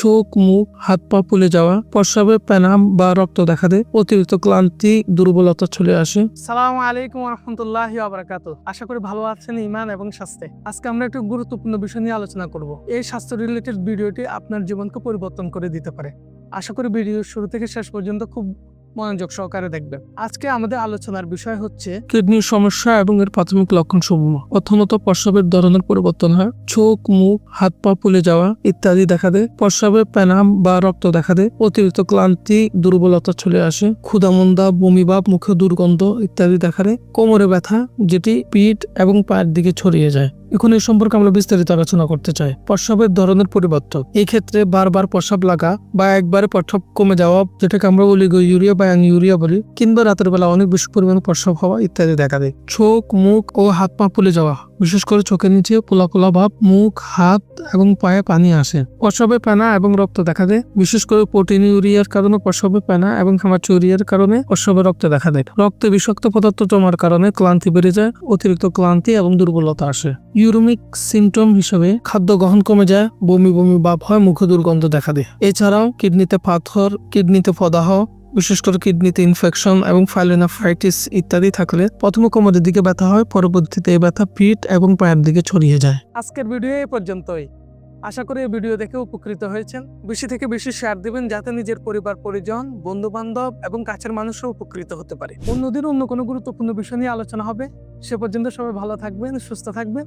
চোখ, মুখ, হাত পা ফুলে যাওয়া, প্রস্রাবে প্যানাম বা রক্ত দেখা দেয়, অতিরিক্ত ক্লান্তি, দুর্বলতা চলে আসে। সালাম আলাইকুম রহমতুল্লাহ আবরাকাত আশা করি ভালো আছেন ইমান এবং স্বাস্থ্যে। আজকে আমরা একটু গুরুত্বপূর্ণ বিষয় নিয়ে আলোচনা করব। এই স্বাস্থ্য রিলেটেড ভিডিওটি আপনার জীবনকে পরিবর্তন করে দিতে পারে। আশা করি ভিডিও শুরু থেকে শেষ পর্যন্ত খুব মনোযোগ সহকারে দেখবেন আজকে আমাদের আলোচনার বিষয় হচ্ছে কিডনির সমস্যা এবং এর প্রাথমিক লক্ষণ সমূহ প্রথমত, প্রস্রাবের ধরনের পরিবর্তন হয়। চোখ, মুখ, হাত পা ফুলে যাওয়া ইত্যাদি দেখা দেয়। প্রস্রাবে প্যানাম বা রক্ত দেখা দেয়। অতিরিক্ত ক্লান্তি, দুর্বলতা চলে আসে। ক্ষুধামন্দা, বমিভাব, মুখে দুর্গন্ধ ইত্যাদি দেখা দেয়। কোমরে ব্যথা, যেটি পিঠ এবং পায়ের দিকে ছড়িয়ে যায়। এখন এই সম্পর্কে আমরা বিস্তারিত আলোচনা করতে চাই। প্রস্রাবের ধরনের পরিবর্তন। এই ক্ষেত্রে বারবার প্রস্রাব লাগা বা একবারে প্রস্রাব কমে যাওয়া, যেটাকে আমরা বলি ইউরিয়া বা ইউরিয়া বলি, কিংবা রাতের বেলা অনেক বেশি পরিমাণে প্রস্রাব হওয়া ইত্যাদি দেখা দেয়। চোখ, মুখ ও হাত পা ফুলে যাওয়া, বিশেষ করে চোখের নিচে পোলা পোলা ভাব, মুখ, হাত এবং পায়ে পানি আসে। প্রস্রাবে পানা এবং রক্ত দেখা দেয়, বিশেষ করে প্রোটিন ইউরিয়ার কারণে প্রস্রাবে পানা এবং হেমাচুরিয়ার কারণে প্রস্রাবে রক্ত দেখা দেয়। রক্তে বিষাক্ত পদার্থ জমার কারণে ক্লান্তি বেড়ে যায়, অতিরিক্ত ক্লান্তি এবং দুর্বলতা আসে। ইউরোমিক সিমটম হিসেবে খাদ্য গ্রহণ কমে যায়, বমি বমি ভাব হয়, মুখে দুর্গন্ধ দেখা দেয়। এছাড়াও কিডনিতে পাথর, কিডনিতে প্রদাহ বিশেষ করে কিডনিতে ইনফেকশন এবং ফাইলোনাফাইটিস ইত্যাদি থাকলে প্রথমে কোমরের দিকে ব্যথা হয়, পরবর্তীতে এই ব্যথা পিঠ এবং পায়ের দিকে ছড়িয়ে যায়। আজকের ভিডিও এই পর্যন্তই। আশা করি এই ভিডিও দেখে উপকৃত হয়েছেন। বেশি থেকে বেশি শেয়ার দিবেন যাতে নিজের পরিবার, পরিজন বন্ধু বান্ধব এবং কাছের মানুষও উপকৃত হতে পারে। অন্যদিন অন্য কোনো গুরুত্বপূর্ণ বিষয় নিয়ে আলোচনা হবে। সে পর্যন্ত সবাই ভালো থাকবেন, সুস্থ থাকবেন।